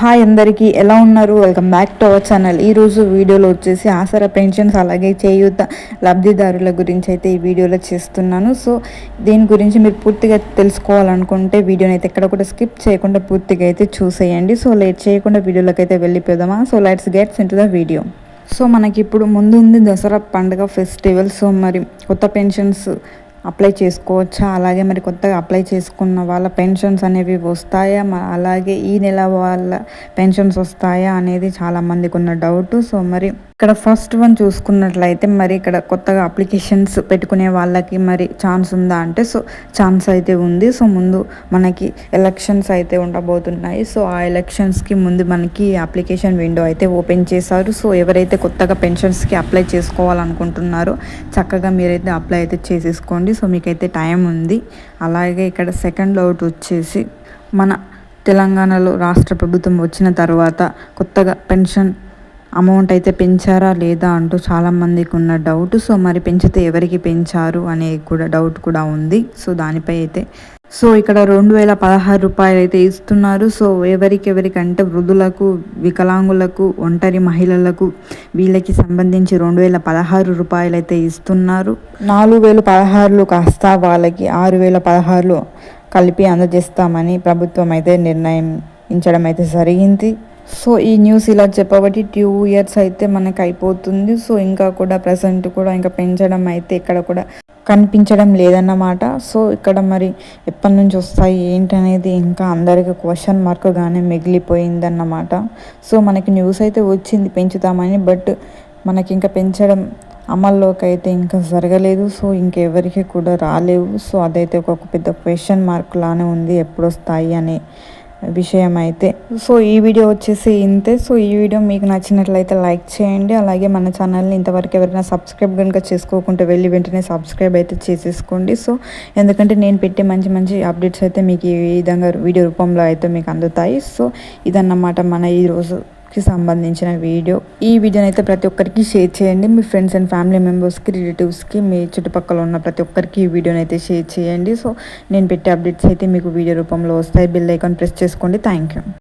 Hi అందరికీ ఎలా ఉన్నారు? Welcome back to our channel ఈరోజు వీడియోలో వచ్చేసి ఆసరా పెన్షన్స్ అలాగే చేయూత లబ్ధిదారుల గురించి అయితే ఈ వీడియోలో చేస్తున్నాను. సో దీని గురించి మీరు పూర్తిగా తెలుసుకోవాలనుకుంటే వీడియోని అయితే ఎక్కడ కూడా స్కిప్ చేయకుండా పూర్తిగా అయితే చూసేయండి. సో లేట్ చేయకుండా వీడియోలోకి అయితే వెళ్ళిపోదామా? So let's gets in the video so మనకి ఇప్పుడు ముందు ఉంది దసరా పండుగ ఫెస్టివల్. సో మరి కొత్త పెన్షన్స్ అప్లై చేసుకోవచ్చా? అలాగే మరి కొత్తగా అప్లై చేసుకున్న వాళ్ళ పెన్షన్స్ అనేవి వస్తాయా? అలాగే ఈ నెల వాళ్ళ పెన్షన్స్ వస్తాయా అనేది చాలా మందికి ఉన్న డౌట్. సో మరి ఇక్కడ ఫస్ట్ వన్ చూసుకున్నట్లయితే మరి ఇక్కడ కొత్తగా అప్లికేషన్స్ పెట్టుకునే వాళ్ళకి మరి ఛాన్స్ ఉందా అంటే సో ఛాన్స్ అయితే ఉంది. సో ముందు మనకి ఎలక్షన్స్ అయితే ఉండబోతున్నాయి. సో ఆ ఎలక్షన్స్కి ముందు మనకి అప్లికేషన్ విండో అయితే ఓపెన్ చేశారు. సో ఎవరైతే కొత్తగా పెన్షన్స్కి అప్లై చేసుకోవాలనుకుంటున్నారో చక్కగా మీరైతే అప్లై అయితే చేసేసుకోండి. సో మీకైతే టైం ఉంది. అలాగే ఇక్కడ సెకండ్ అవుట్ వచ్చేసి మన తెలంగాణలో రాష్ట్ర ప్రభుత్వం వచ్చిన తర్వాత కొత్తగా పెన్షన్ అమౌంట్ అయితే పెంచారా లేదా అంటూ చాలామందికి ఉన్న డౌట్. సో మరి పెంచితే ఎవరికి పెంచారు అనే కూడా డౌట్ కూడా ఉంది. సో దానిపై అయితే సో ఇక్కడ రెండు వేల పదహారు రూపాయలు అయితే ఇస్తున్నారు. సో ఎవరికెవరికంటే వృద్ధులకు వికలాంగులకు ఒంటరి మహిళలకు వీళ్ళకి సంబంధించి రెండు వేల పదహారు రూపాయలు అయితే ఇస్తున్నారు. నాలుగు వేల పదహారులు కాస్త వాళ్ళకి ఆరు వేల పదహారులు కలిపి అందజేస్తామని ప్రభుత్వం అయితే నిర్ణయం ఇంచడం అయితే జరిగింది. సో ఈ న్యూస్ ఇలా చెప్పబట్టి టూ ఇయర్స్ అయితే మనకు అయిపోతుంది సో ఇంకా కూడా ప్రజెంట్ కూడా ఇంకా పెంచడం అయితే ఇక్కడ కూడా కనిపించడం లేదన్నమాట. సో ఇక్కడ మరి ఎప్పటి నుంచి వస్తాయి ఏంటనేది ఇంకా అందరికి క్వశ్చన్ మార్క్గానే మిగిలిపోయిందన్నమాట. సో మనకి న్యూస్ అయితే వచ్చింది పెంచుతామని బట్ మనకి ఇంకా పెంచడం అమల్లోకి అయితే ఇంకా జరగలేదు. సో ఇంకెవరికి కూడా రాలేవు. సో అదైతే ఒక పెద్ద క్వశ్చన్ మార్క్ లానే ఉంది ఎప్పుడు వస్తాయి అని. విషయం అయితే సో ఈ వీడియో వచ్చేసి ఇంతే. సో ఈ వీడియో మీకు నచ్చినట్లయితే లైక్ చేయండి. అలాగే మన ఛానల్ని ఇంతవరకు ఎవరైనా సబ్స్క్రైబ్ కనుక చేసుకోకుంటే వెళ్ళి వెంటనే సబ్స్క్రైబ్ అయితే చేసేసుకోండి. సో ఎందుకంటే నేను పెట్టే మంచి మంచి అప్డేట్స్ అయితే మీకు ఈ విధంగా వీడియో రూపంలో అయితే మీకు అందుతాయి. సో ఇదన్నమాట మన ఈరోజు కి సంబంధించిన వీడియో. ఈ వీడియోని అయితే ప్రతి ఒక్కరికి షేర్ చేయండి. మీ ఫ్రెండ్స్ అండ్ ఫ్యామిలీ మెంబర్స్కి రిలేటివ్స్కి మీ చుట్టుపక్కల ఉన్న ప్రతి ఒక్కరికి ఈ వీడియోని అయితే షేర్ చేయండి. సో నేను పెట్టే అప్డేట్స్ అయితే మీకు వీడియో రూపంలో వస్తాయి. బిల్ ఐకాన్ ప్రెస్ చేసుకోండి. Thank you.